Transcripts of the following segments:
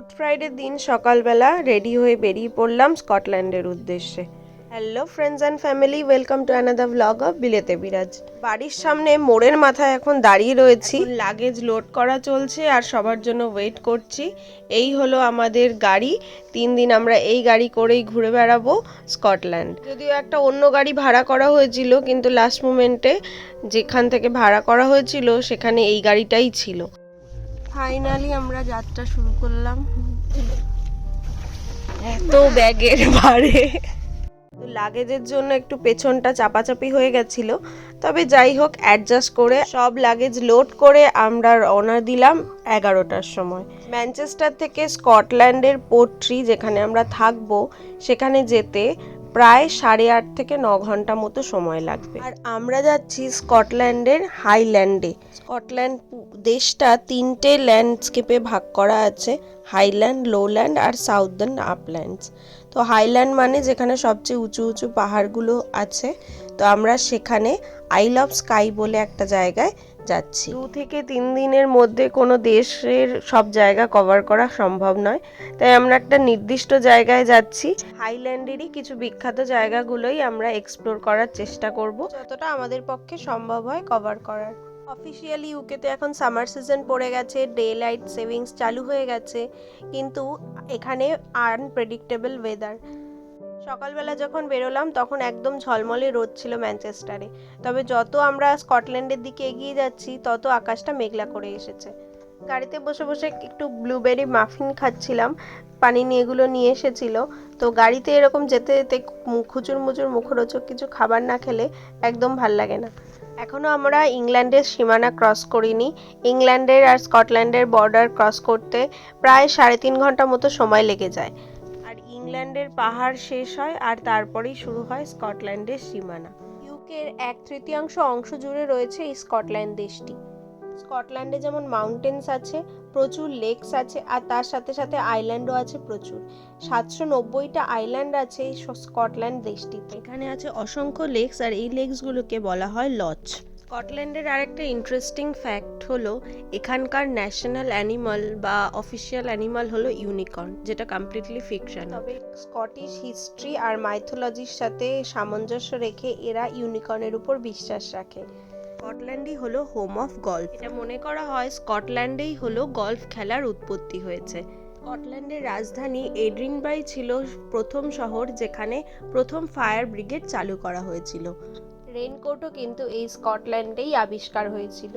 Good ফ্রাইডের দিন সকালবেলা ready হয়ে বেরিয়ে পড়লাম স্কটল্যান্ডের উদ্দেশ্যে। Hello friends and family welcome to another vlog of বিলেতে বিরাজ বাড়ির সামনে মোড়ের মাথায় এখন দাঁড়িয়ে রয়েছি। লাগেজ লোড করা চলছে আর সবার জন্য ওয়েট করছি। এই হলো আমাদের গাড়ি। তিন দিন আমরা এই গাড়ি করেই ঘুরে বেড়াবো স্কটল্যান্ড। যদিও একটা অন্য গাড়ি ভাড়া করা হয়েছিল, কিন্তু লাস্ট মোমেন্টে যেখান থেকে ভাড়া করা হয়েছিল, সেখানে এই গাড়িটাই ছিল। ফাইনালি আমরা যাত্রা শুরু করলাম। এত ব্যাগের ভারে লাগেজের জন্য একটু পেছনটা চাপাচাপি হয়ে গেছিল। তবে যাই হোক অ্যাডজাস্ট করে সব লাগেজ লোড করে আমরা রওনা দিলাম এগারোটার সময়। ম্যানচেস্টার থেকে স্কটল্যান্ডের পোর্ট্রি যেখানে আমরা থাকব, সেখানে যেতে প্রায় সাড়ে আট থেকে ন ঘণ্টা মতো সময় লাগবে। আর আমরা যাচ্ছি স্কটল্যান্ডের হাইল্যান্ডে। স্কটল্যান্ড দেশটা তিনটে ল্যান্ডস্কেপে ভাগ করা আছে, হাইল্যান্ড, লোল্যান্ড আর সাউদার্ন আপল্যান্ডস। তো হাইল্যান্ড মানে যেখানে সবচেয়ে উঁচু উঁচু পাহাড়গুলো আছে, তো আমরা সেখানে আইল অফ স্কাই বলে একটা জায়গায় যাচ্ছি। দু থেকে তিন দিনের মধ্যে কোনো দেশের সব জায়গা কভার করা সম্ভব নয়। তাই আমরা একটা নির্দিষ্ট জায়গায় যাচ্ছি। হাইল্যান্ডেরই কিছু বিখ্যাত জায়গাগুলোই আমরা এক্সপ্লোর করার চেষ্টা করব। যতটা আমাদের পক্ষে সম্ভব হয় কভার করার। অফিসিয়ালি ইউকেতে এখন সামার সিজন পড়ে গেছে ডে লাইট সেভিংস চালু হয়ে গেছে। কিন্তু এখানে আনপ্রেডিক্টেবল ওয়েদার সকালবেলা যখন বেরোলাম, তখন একদম ঝলমলে রোদ ছিল ম্যানচেস্টারে। তবে যত আমরা স্কটল্যান্ডের দিকে এগিয়ে যাচ্ছি, তত আকাশটা মেঘলা করে এসেছে। গাড়িতে বসে বসে একটু ব্লুবেরি মাফিন খাচ্ছিলাম, পানি নিয়ে এগুলো নিয়ে এসেছিল। তো গাড়িতে এরকম যেতে যেতে খুচুর মুচুর মুখরোচক কিছু খাবার না খেলে একদম ভালো লাগে না। এখনও আমরা ইংল্যান্ডের সীমানা ক্রস করিনি। ইংল্যান্ডের আর স্কটল্যান্ডের বর্ডার ক্রস করতে প্রায় সাড়ে তিন ঘণ্টা মতো সময় লেগে যায়। ইংল্যান্ডের পাহাড় শেষ হয় আর তারপরেই শুরু হয় স্কটল্যান্ডের সীমানা। ইউকের এক তৃতীয়াংশ অংশ জুড়ে রয়েছে এই স্কটল্যান্ড দেশটি। স্কটল্যান্ডে যেমন মাউন্টেন্স আছে, প্রচুর লেকস আছে আর তার সাথে সাথে আইল্যান্ডও আছে প্রচুর। সাতশো নব্বইটা আইল্যান্ড আছে এই স্কটল্যান্ড দেশটিতে। এখানে আছে অসংখ্য লেকস আর এই লেকসগুলোকে বলা হয় লজ। স্কটল্যান্ডের আরেকটা ইন্টারেস্টিং ফ্যাক্ট হলো এখানকার ন্যাশনাল অ্যানিমাল বা অফিসিয়াল অ্যানিমাল হলো ইউনিকর্ন যেটা কমপ্লিটলি ফিকশন তবে স্কটিশ হিস্ট্রি আর মাইথোলজির সাথে সামঞ্জস্য রেখে এরা ইউনিকর্নের উপর বিশ্বাস রাখে। স্কটল্যান্ডই হলো হোম অফ গল্ফ এটা মনে করা হয় স্কটল্যান্ডেই হলো গল্ফ খেলার উৎপত্তি হয়েছে। স্কটল্যান্ডের রাজধানী এড্রিনবাই ছিল প্রথম শহর যেখানে প্রথম ফায়ার ব্রিগেড চালু করা হয়েছিল। রেনকোটও কিন্তু এই স্কটল্যান্ডেই আবিষ্কার হয়েছিল।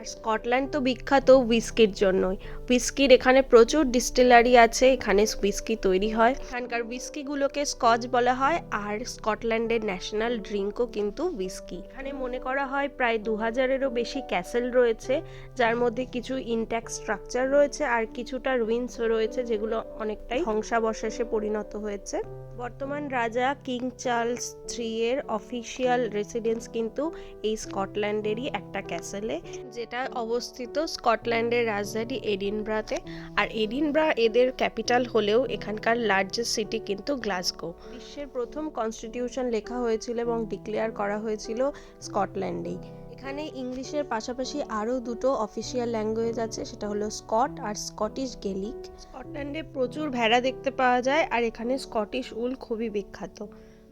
আর স্কটল্যান্ড তো বিখ্যাত উইস্কির জন্যই। উইস্কির এখানে প্রচুর ডিস্টিলারি আছে, এখানে উইস্কি তৈরি হয়। এখানকার উইস্কিগুলোকে স্কচ বলা হয় আর স্কটল্যান্ডের ন্যাশনাল ড্রিঙ্কও কিন্তু উইস্কি এখানে মনে করা হয় প্রায় দু হাজারেরও বেশি ক্যাসেল রয়েছে, যার মধ্যে কিছু ইনট্যাক্ট স্ট্রাকচার রয়েছে আর কিছুটা রুইন্সও রয়েছে, যেগুলো অনেকটাই ধ্বংসাবশেষে পরিণত হয়েছে। বর্তমান রাজা কিং চার্লস থ্রি এর অফিসিয়াল রেসিডেন্স কিন্তু এই স্কটল্যান্ডেরই একটা ক্যাসেলে যেটা অবস্থিত স্কটল্যান্ডের রাজধানী এডিনব্রাতে। আর এডিনব্রা এদের ক্যাপিটাল হলেও এখানকার লার্জেস্ট সিটি কিন্তু গ্লাসগো। বিশ্বের প্রথম কনস্টিটিউশন লেখা হয়েছিল এবং ডিক্লেয়ার করা হয়েছিল স্কটল্যান্ডেই। এখানে ইংলিশের পাশাপাশি আরও দুটো অফিসিয়াল ল্যাঙ্গুয়েজ আছে, সেটা হলো স্কট আর স্কটিশ গেলিক স্কটল্যান্ডে প্রচুর ভেড়া দেখতে পাওয়া যায়, আর এখানে স্কটিশ উল খুবই বিখ্যাত।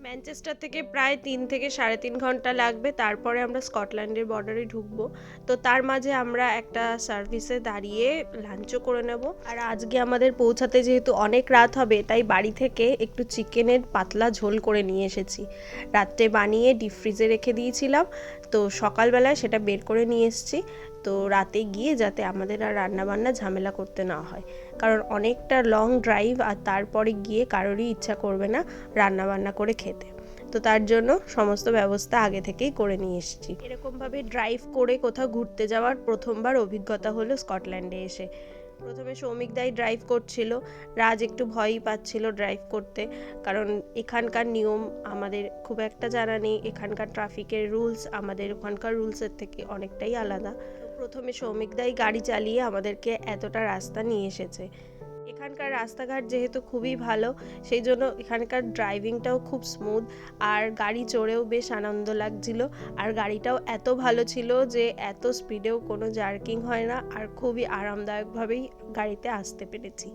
ম্যানচেস্টার থেকে প্রায় তিন থেকে সাড়ে তিন ঘণ্টা লাগবে। তারপরে আমরা স্কটল্যান্ডের বর্ডারে ঢুকবো। তো তার মাঝে আমরা একটা সার্ভিসে দাঁড়িয়ে লাঞ্চও করে নেব। আর আজকে আমাদের পৌঁছাতে যেহেতু অনেক রাত হবে, তাই বাড়ি থেকে একটু চিকেনের পাতলা ঝোল করে নিয়ে এসেছি। রাত্রে বানিয়ে ডিপ ফ্রিজে রেখে দিয়েছিলাম। তো সকালবেলায় সেটা বের করে নিয়ে এসেছি। তো রাতে গিয়ে যাতে আমাদের আর রান্নাবান্না ঝামেলা করতে না হয়। কারণ অনেকটা লং ড্রাইভ আর তারপরে গিয়ে কারোরই ইচ্ছা করবে না রান্না বান্না করে খেতে। তো তার জন্য সমস্ত ব্যবস্থা আগে থেকেই করে নিয়ে এসেছি। এরকমভাবে ড্রাইভ করে কোথাও ঘুরতে যাওয়ার প্রথমবার অভিজ্ঞতা হলো স্কটল্যান্ডে এসে। প্রথমে সৌমিক দাই ড্রাইভ করছিল, রাজ একটু ভয়ই পাচ্ছিল ড্রাইভ করতে, কারণ এখানকার নিয়ম আমাদের খুব একটা জানা নেই, এখানকার ট্রাফিকের রুলস আমাদের ওখানকার রুলসের থেকে অনেকটাই আলাদা। প্রথমে সৌমিক দাই গাড়ি চালিয়ে আমাদেরকে এতটা রাস্তা নিয়ে এসেছে। এখানকার রাস্তাঘাট যেহেতু খুবই ভালো, সেই জন্য এখানকার ড্রাইভিংটাও খুব স্মুথ আর গাড়ি চড়েও বেশ আনন্দ লাগছিল। আর গাড়িটাও এত ভালো ছিল যে এত স্পিডেও কোনো জার্কিং হয় না আর খুবই আরামদায়কভাবেই গাড়িতে আসতে পেরেছি।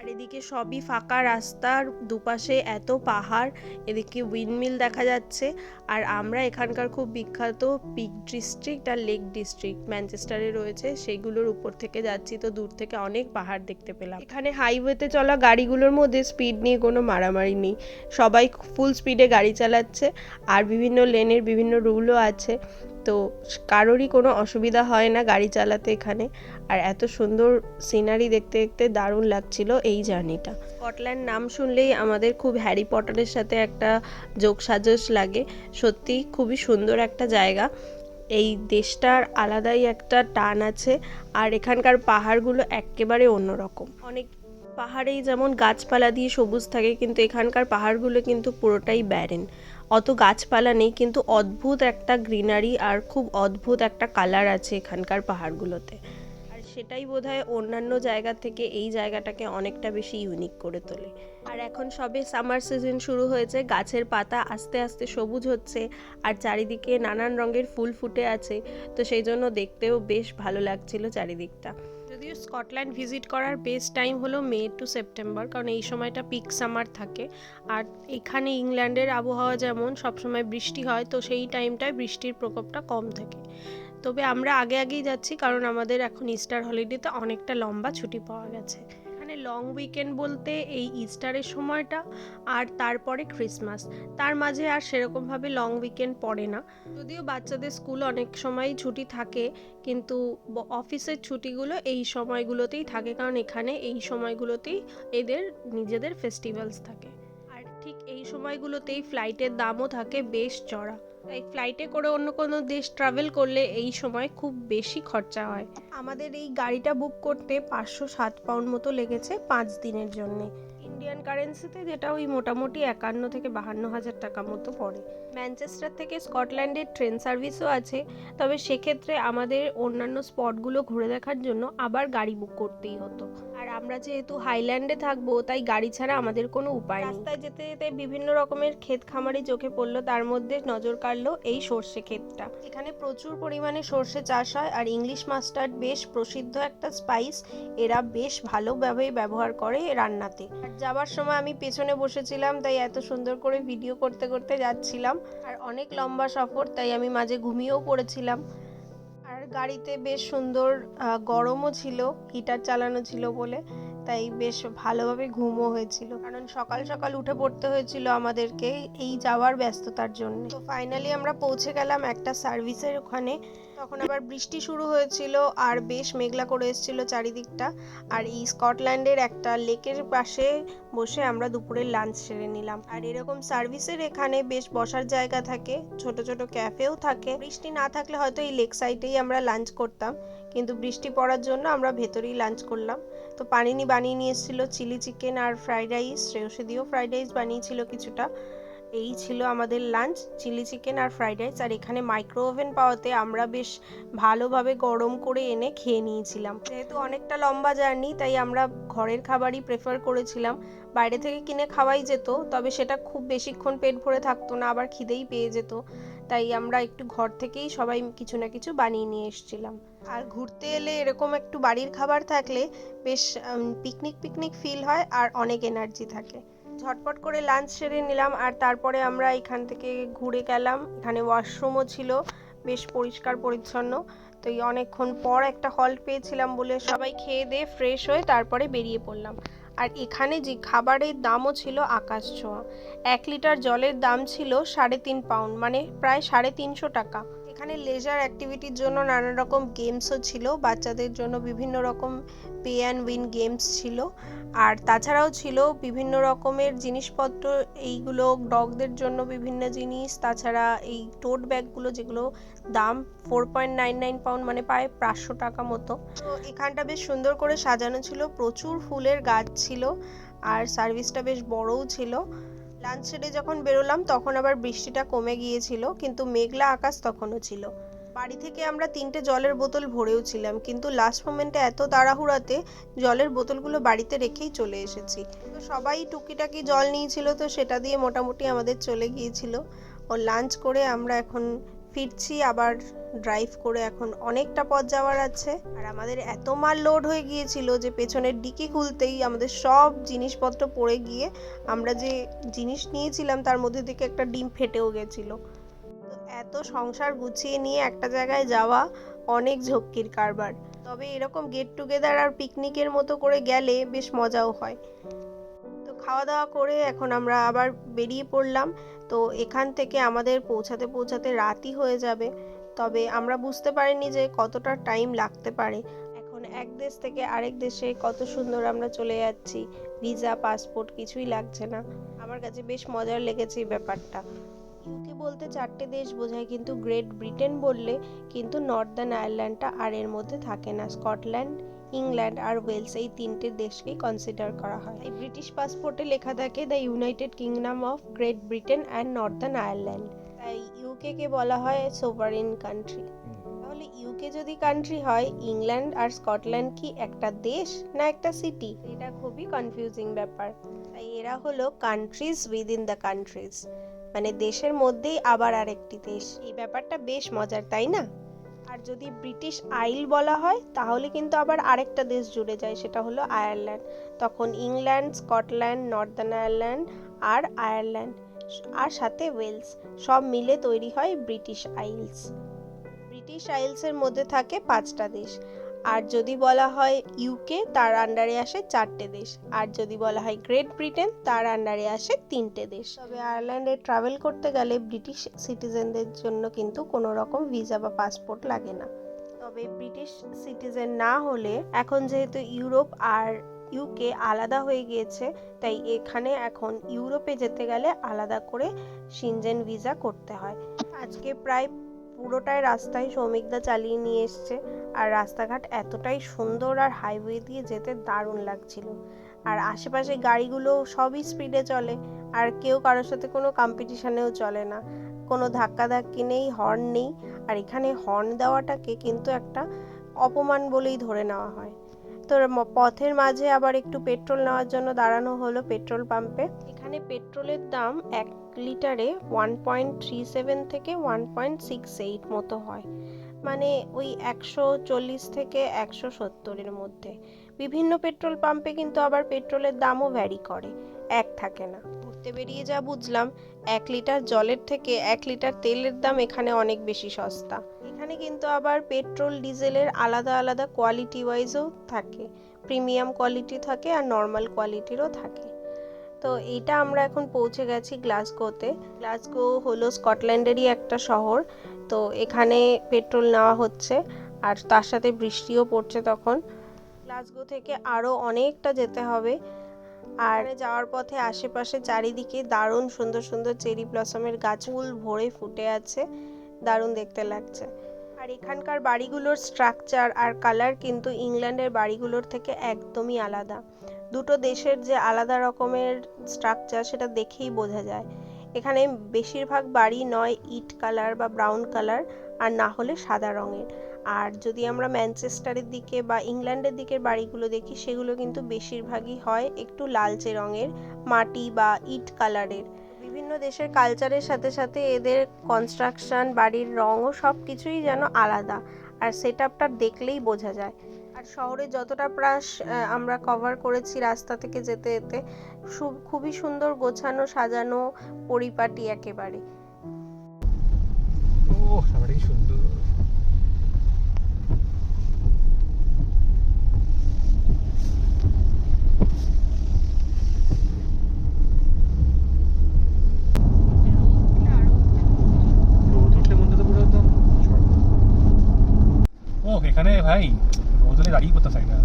আর এদিকে সবই ফাঁকা রাস্তার দুপাশে এত পাহাড়, এদিকে উইন্ডমিল দেখা যাচ্ছে। আর আমরা এখানকার খুব বিখ্যাত পিক ডিস্ট্রিক্ট আর লেক ডিস্ট্রিক্ট ম্যানচেস্টারে রয়েছে, সেগুলোর উপর থেকে যাচ্ছি। তো দূর থেকে অনেক পাহাড় দেখতে পেলাম। এখানে হাইওয়েতে চলা গাড়িগুলোর মধ্যে স্পিড নিয়ে কোনো মারামারি নেই। সবাই ফুল স্পিডে গাড়ি চালাচ্ছে। আর বিভিন্ন লেনের বিভিন্ন রুলও আছে। তো কারোরই কোনো অসুবিধা হয় না গাড়ি চালাতে এখানে। আর এত সুন্দর সিনারি দেখতে দেখতে দারুণ লাগছিল এই জার্নিটা। স্কটল্যান্ড নাম শুনলেই আমাদের খুব হ্যারি পটারের সাথে একটা যোগ সাজস লাগে। সত্যি খুবই সুন্দর একটা জায়গা। এই দেশটার আলাদাই একটা টান আছে আর এখানকার পাহাড়গুলো একেবারে অন্যরকম। অনেক পাহাড়েই যেমন গাছপালা দিয়ে সবুজ থাকে, কিন্তু এখানকার পাহাড়গুলো কিন্তু পুরোটাই ব্যারেন অত গাছপালা নেই, কিন্তু অদ্ভুত একটা গ্রিনারি আর খুব অদ্ভুত একটা কালার আছে এখানকার পাহাড়গুলোতে। আর সেটাই বোধহয় অন্যান্য জায়গা থেকে এই জায়গাটাকে অনেকটা বেশি ইউনিক করে তোলে। আর এখন সবে সামার সিজন শুরু হয়েছে, গাছের পাতা আস্তে আস্তে সবুজ হচ্ছে আর চারিদিকে নানান রঙের ফুল ফুটে আছে, তো সেই জন্য দেখতেও বেশ ভালো লাগছিল চারিদিকটা। স্কটল্যান্ড ভিজিট করার বেস্ট টাইম হলো মে টু সেপ্টেম্বর, কারণ এই সময়টা পিক সামার থাকে। আর এখানে ইংল্যান্ডের আবহাওয়া যেমন সবসময় বৃষ্টি হয়, তো সেই টাইমটায় বৃষ্টির প্রকোপটা কম থাকে। তবে আমরা আগে আগেই যাচ্ছি, কারণ আমাদের এখন ইস্টার হলিডেতে অনেকটা লম্বা ছুটি পাওয়া গেছে। লং উইকেন্ড বলতে এই ইস্টারের সময়টা আর তারপরে ক্রিসমাস তার মাঝে আর সেরকমভাবে লং উইকেন্ড পড়ে না। যদিও বাচ্চাদের স্কুল অনেক সময় ছুটি থাকে, কিন্তু অফিসের ছুটিগুলো এই সময়গুলোতেই থাকে। কারণ এখানে এই সময়গুলোতেই এদের নিজেদের ফেস্টিভ্যালস থাকে। এই সময়গুলোতেই ফ্লাইটের দামও থাকে বেশ চড়া। তাই ফ্লাইটে করে অন্য কোনো দেশ ট্রাভেল করলে এই সময় খুব বেশি খরচা হয়। আমাদের এই গাড়িটা বুক করতে পাঁচশো সাত পাউন্ড মতো লেগেছে পাঁচ দিনের জন্যে। ইন্ডিয়ান কারেন্সিতে যেটা ওই মোটামুটি একান্ন থেকে বাহান্ন হাজার টাকা মতো পড়ে। ম্যানচেস্টার থেকে স্কটল্যান্ডের ট্রেন সার্ভিসও আছে। তবে সেক্ষেত্রে আমাদের অন্যান্য স্পটগুলো ঘুরে দেখার জন্য আবার গাড়ি বুক করতেই হতো। আর আমরা যেহেতু হাইল্যান্ডে থাকব, তাই গাড়ি ছাড়া আমাদের কোনো উপায় নেই। রাস্তায় যেতে যেতে বিভিন্ন রকমের ক্ষেত খামারি চোখে পড়ল, তার মধ্যে নজর কাড়লো এই সর্ষে ক্ষেতটা। এখানে প্রচুর পরিমাণে সর্ষে চাষ হয়, আর ইংলিশ মাস্টার্ড বেশ প্রসিদ্ধ একটা স্পাইস, এরা বেশ ভালোভাবে ব্যবহার করে রান্নাতে। আর যাবার সময় আমি পেছনে বসেছিলাম, তাই এত সুন্দর করে ভিডিও করতে করতে যাচ্ছিলাম। আর অনেক লম্বা সফর, তাই আমি মাঝে ঘুমিয়েও পড়েছিলাম। গাড়িতে বেশ সুন্দর গরমও ছিল হিটার চালানো ছিল বলে। তাই বেশ ভালোভাবে ঘুমও হয়েছিল। কারণ সকাল সকাল উঠে পড়তে হয়েছিল আমাদেরকে এই যাওয়ার ব্যস্ততার জন্য। তো ফাইনালি আমরা পৌঁছে গেলাম একটা সার্ভিসের ওখানে। তখন আবার বৃষ্টি শুরু হয়েছিল আর বেশ মেঘলা করে এসেছিল চারিদিকটা। আর এই স্কটল্যান্ডের একটা লেকের পাশে বসে আমরা দুপুরের লাঞ্চ সেরে নিলাম। আর এরকম সার্ভিসের এখানে বেশ বসার জায়গা থাকে, ছোট ছোট ক্যাফেও থাকে। বৃষ্টি না থাকলে হয়তো এই লেক সাইডেই আমরা লাঞ্চ করতাম। কিন্তু বৃষ্টি পড়ার জন্য আমরা ভেতরেই লাঞ্চ করলাম। তো পানিনি বানিয়ে নিয়ে এসেছিল চিলি চিকেন আর ফ্রাইড রাইস শ্রেয়সীদিও ফ্রাইড রাইস বানিয়েছিল কিছুটা। এই ছিল আমাদের লাঞ্চ চিলি চিকেন আর ফ্রাইড রাইস। আর এখানে মাইক্রো ওভেন পাওয়াতে আমরা বেশ ভালোভাবে গরম করে এনে খেয়ে নিয়েছিলাম। যেহেতু অনেকটা লম্বা জার্নি তাই আমরা ঘরের খাবারই প্রেফার করেছিলাম। বাইরে থেকে কিনে খাওয়াই যেত তবে সেটা খুব বেশিক্ষণ পেট ভরে থাকতো না আবার খিদেই পেয়ে যেত। তাই আমরা একটু ঘর থেকেই সবাই কিছু না কিছু বানিয়ে নিয়ে এসেছিলাম। আর ঘুরতে এলে এরকম একটু বাড়ির খাবার থাকলে বেশ পিকনিক পিকনিক ফিল হয় আর অনেক এনার্জি থাকে। ঝটপট করে লাঞ্চ সেরে নিলাম আর তারপরে আমরা এখান থেকে ঘুরে গেলাম। এখানে ওয়াশরুমও ছিল, বেশ পরিষ্কার পরিচ্ছন্ন। তো এই অনেকক্ষণ পর একটা হল্ট পেয়েছিলাম বলে সবাই খেয়ে দিয়ে ফ্রেশ হয়ে তারপরে বেরিয়ে পড়লাম। আর এখানে যে খাবারের দামও ছিল আকাশ ছোঁয়া। এক লিটার জলের দাম ছিল সাড়ে তিন পাউন্ড মানে প্রায় সাড়ে তিনশো টাকা। এখানে লেজার অ্যাক্টিভিটির জন্য নানা রকম গেমসও ছিল, বাচ্চাদের জন্য বিভিন্ন রকম পে অ্যান্ড উইন গেমস ছিল। আর তাছাড়াও ছিল বিভিন্ন রকমের জিনিসপত্র, এইগুলো ডগদের জন্য বিভিন্ন জিনিস, তাছাড়া এই টোট ব্যাগগুলো যেগুলো দাম four point nine nine pound মানে প্রায় পাঁচশো টাকা মতো। তো এখানটা বেশ সুন্দর করে সাজানো ছিল, প্রচুর ফুলের গাছ ছিল আর সার্ভিসটা বেশ বড়ও ছিল। লাঞ্চ সেরে যখন বেরোলাম তখন আবার বৃষ্টিটা কমে গিয়েছিল, কিন্তু মেঘলা আকাশ তখনও ছিল। বাড়ি থেকে আমরা তিনটে জলের বোতল ভরেও ছিলাম, কিন্তু লাস্ট মোমেন্টে এত তাড়াহুড়াতে জলের বোতলগুলো বাড়িতে রেখেই চলে এসেছি। তো সবাই টুকিটাকি জল নিয়েছিল, তো সেটা দিয়ে মোটামুটি আমাদের চলে গিয়েছিল। ও লাঞ্চ করে আমরা এখন ফিরছি, আবার ড্রাইভ করে এখন অনেকটা পথ যাওয়ার আছে। আর আমাদের এত মাল লোড হয়ে গিয়েছিল যে পেছনের ডিকি খুলতেই আমাদের সব জিনিসপত্র পড়ে গিয়ে আমরা যে জিনিস নিয়েছিলাম, তার মধ্যে থেকে একটা ডিম ফেটেও গেছিল। এত সংসার গুছিয়ে নিয়ে একটা জায়গায় যাওয়া অনেক ঝক্কির কারবার। তবে এরকম গেট টুগেদার আর পিকনিকের মতো করে গেলে বেশ মজাও হয়। তো খাওয়া দাওয়া করে এখন আমরা আবার বেরিয়ে পড়লাম। তো এখান থেকে আমাদের পৌঁছাতে পৌঁছাতে রাতই হয়ে যাবে। তবে আমরা বুঝতে পারিনি যে কতটা টাইম লাগতে পারে। এখন এক দেশ থেকে আরেক দেশে কত সুন্দর আমরা চলে যাচ্ছি। ভিসা পাসপোর্ট কিছুই লাগছে না। আমার কাছে বেশ মজার লেগেছে এই ব্যাপারটা। বলতে চারটে দেশ বোঝায়, কিন্তু গ্রেট ব্রিটেন বললে কিন্তু নর্দার্ন আয়ারল্যান্ডটা আর এর মধ্যে থাকে না। স্কটল্যান্ড, ইংল্যান্ড আর ওয়েলস এই তিনটে দেশকেই কনসিডার করা হয়। এই ব্রিটিশ পাসপোর্টে লেখা থাকে the United Kingdom of Great Britain and Northern Ireland তাই ইউকে কে বলা হয় সোভারেন কান্ট্রি তাহলে ইউকে যদি কান্ট্রি হয়, ইংল্যান্ড আর স্কটল্যান্ড কি একটা দেশ না একটা সিটি এটা খুবই কনফিউজিং ব্যাপার। তাই এরা হলো কান্ট্রিজ উইদিন দ্য কান্ট্রিজ মানে দেশের মধ্যেই আবার আরেকটি দেশ। এই ব্যাপারটা বেশ মজার, তাই না? আর যদি ব্রিটিশ আইল বলা হয়, তাহলে কিন্তু আবার আরেকটা দেশ জুড়ে যায়, সেটা হলো আয়ারল্যান্ড। তখন ইংল্যান্ড, স্কটল্যান্ড, নর্দার্ন আয়ারল্যান্ড আর আয়ারল্যান্ড আর সাথে ওয়েলস, সব মিলে তৈরি হয় ব্রিটিশ আইলস। ব্রিটিশ আইলসের মধ্যে থাকে পাঁচটা দেশ। আর যদি বলা হয় ইউকে তার আন্ডারে আসে চারটে দেশ। আর যদি বলা হয় গ্রেট ব্রিটেন তার আন্ডারে আসে তিনটে দেশ। তবে আয়ারল্যান্ডে ট্রাভেল করতে গেলে ব্রিটিশ সিটিজেনদের জন্য কিন্তু কোনো রকম ভিসা বা পাসপোর্ট লাগে না। তবে ব্রিটিশ সিটিজেন না হলে এখন যেহেতু ইউরোপ আর ইউকে আলাদা হয়ে গিয়েছে, তাই এখানে এখন ইউরোপে যেতে গেলে আলাদা করে সিনজেন ভিসা করতে হয়। আজকে প্রায় পুরোটাই রাস্তায় শ্রমিকদা চালিয়ে নিয়ে এসছে। আর রাস্তাঘাট এতটাই সুন্দর আর হাইওয়ে দিয়ে যেতে দারুণ লাগছিল। আর আশেপাশে গাড়িগুলো সবই স্পিডে চলে, আর কেউ কারোর সাথে কোনো কম্পিটিশানেও চলে না। কোনো ধাক্কাধাক্কি নেই হর্ন নেই, আর এখানে হর্ন দেওয়াটাকে কিন্তু একটা অপমান বলেই ধরে নেওয়া হয়। তো পথের মাঝে আবার একটু পেট্রোল নেওয়ার জন্য দাঁড়ানো হলো পেট্রোল পাম্পে এখানে পেট্রোলের দাম এক লিটারে ওয়ান পয়েন্ট থ্রি সেভেন থেকে ওয়ান পয়েন্ট সিক্স এইট মতো হয়। মানে ওই একশো চল্লিশ থেকে একশো সত্তরের মধ্যে। বিভিন্ন পেট্রোল পাম্পে কিন্তু আবার পেট্রোলের দামও ভ্যারি করে। এক থাকে না। ঘুরতে বেরিয়ে যা বুঝলাম, এক লিটার জলের থেকে এক লিটার তেলের দাম এখানে অনেক বেশি সস্তা। এখানে কিন্তু আবার পেট্রোল, ডিজেলের আলাদা আলাদা কোয়ালিটি ওয়াইজও থাকে। প্রিমিয়াম কোয়ালিটি থাকে আর নর্মাল কোয়ালিটিরও থাকে। তো এইটা আমরা এখন পৌঁছে গেছি গ্লাসগোতে। গ্লাসগো হলো স্কটল্যান্ডেরই একটা শহর, তো এখানে পেট্রোল নেওয়া হচ্ছে আর তার সাথে বৃষ্টিও পড়ছে তখন। গ্লাসগো থেকে আরও অনেকটা যেতে হবে। আর যাওয়ার পথে আশেপাশে চারিদিকে দারুণ সুন্দর সুন্দর চেরি ব্লসমের গাছ, ফুল ভরে ফুটে আছে। দারুণ দেখতে লাগছে। আর এখানকার বাড়িগুলোর স্ট্রাকচার আর কালার কিন্তু ইংল্যান্ডের বাড়িগুলোর থেকে একদমই আলাদা। দুটো দেশের যে আলাদা রকমের স্ট্রাকচার সেটা দেখেই বোঝা যায়। এখানে বেশিরভাগ বাড়ি নয় ইট কালার বা ব্রাউন কালার, আর না হলে সাদা রঙের। আর যদি আমরা ম্যানচেস্টারের দিকে বা ইংল্যান্ডের দিকের বাড়িগুলো দেখি, সেগুলো কিন্তু বেশিরভাগই হয় একটু লালচে রঙের, মাটি বা ইট কালারের। বিভিন্ন দেশের কালচারের সাথে সাথে এদের কনস্ট্রাকশন বাড়ির রঙও সব কিছুই যেন আলাদা। আর সেট আপটা দেখলেই বোঝা যায়। আর শহরে যতটা প্রাস আমরা কভার করেছি রাস্তা থেকে যেতে যেতে খুবই সুন্দর গোছানো সাজানো পরিপাটি একেবারে। ও সুন্দর রোদ উঠলে মনে তো পুরো একদম স্বর্গ। ও এখানে ভাই হলে দাঁড়িয়ে করতে চাই না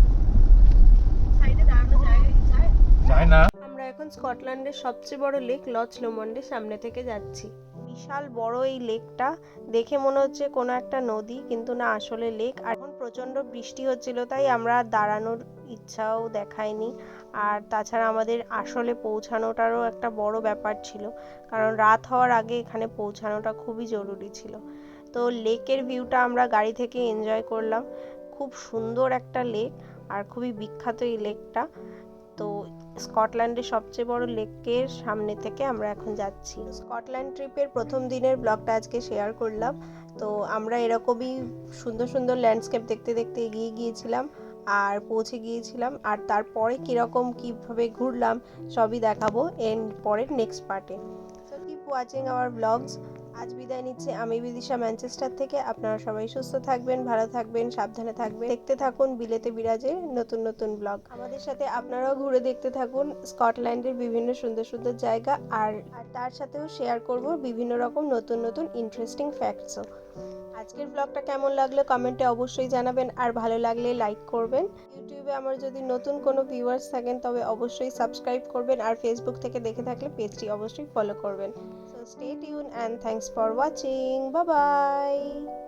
যায়? না আমরা এখন স্কটল্যান্ডের সবচেয়ে বড় লেক লচ লোমন্ডের সামনে থেকে যাচ্ছি। বিশাল বড় এই লেকটা দেখে মনে হচ্ছে কোনো একটা নদী কিন্তু না আসলে লেক। আর এখন প্রচণ্ড বৃষ্টি হচ্ছিল তাই আমরা দাঁড়ানোর ইচ্ছাও দেখায়নি আর তাছাড়া আমাদের আসলে পৌঁছানোটারও একটা বড় ব্যাপার ছিল কারণ রাত হওয়ার আগে এখানে পৌঁছানোটা খুবই জরুরি ছিল। তো লেকের ভিউটা আমরা গাড়ি থেকে এনজয় করলাম। খুব সুন্দর একটা লেক আর খুবই বিখ্যাত এই লেকটা তো স্কটল্যান্ডের সবচেয়ে বড় লেকের সামনে থেকে আমরা এখন যাচ্ছি। স্কটল্যান্ড ট্রিপের প্রথম দিনের ব্লগটা আজকে শেয়ার করলাম। তো আমরা এরকমই সুন্দর সুন্দর ল্যান্ডস্কেপ দেখতে দেখতে এগিয়ে গিয়েছিলাম আর পৌঁছে গিয়েছিলাম। আর তারপরে কীরকম, কীভাবে ঘুরলাম, সবই দেখাবো এর পরের নেক্সট পার্টে so keep watching our blogs আজ বিদায় নিচ্ছে। আমি বিদিশা ম্যানচেস্টার থেকে। আপনারা সবাই সুস্থ থাকবেন, ভালো থাকবেন, সাবধানে থাকবেন। দেখতে থাকুন বিলেতে বিরাজে নতুন নতুন ব্লগ। আমাদের সাথে আপনারাও ঘুরে দেখতে থাকুন স্কটল্যান্ডের বিভিন্ন সুন্দর সুন্দর জায়গা আর আর তার সাথেও শেয়ার করব বিভিন্ন রকম নতুন নতুন ইন্টারেস্টিং ফ্যাক্টসও আজকের ব্লগটা কেমন লাগল কমেন্টে অবশ্যই জানাবেন। আর ভালো লাগলে লাইক করবেন। ইউটিউবে আমার যদি নতুন কোনো ভিউয়ার্স থাকেন, তবে অবশ্যই সাবস্ক্রাইব করবেন। আর ফেসবুক থেকে দেখে থাকলে পেজটি অবশ্যই ফলো করবেন। stay tuned and thanks for watching. Bye bye.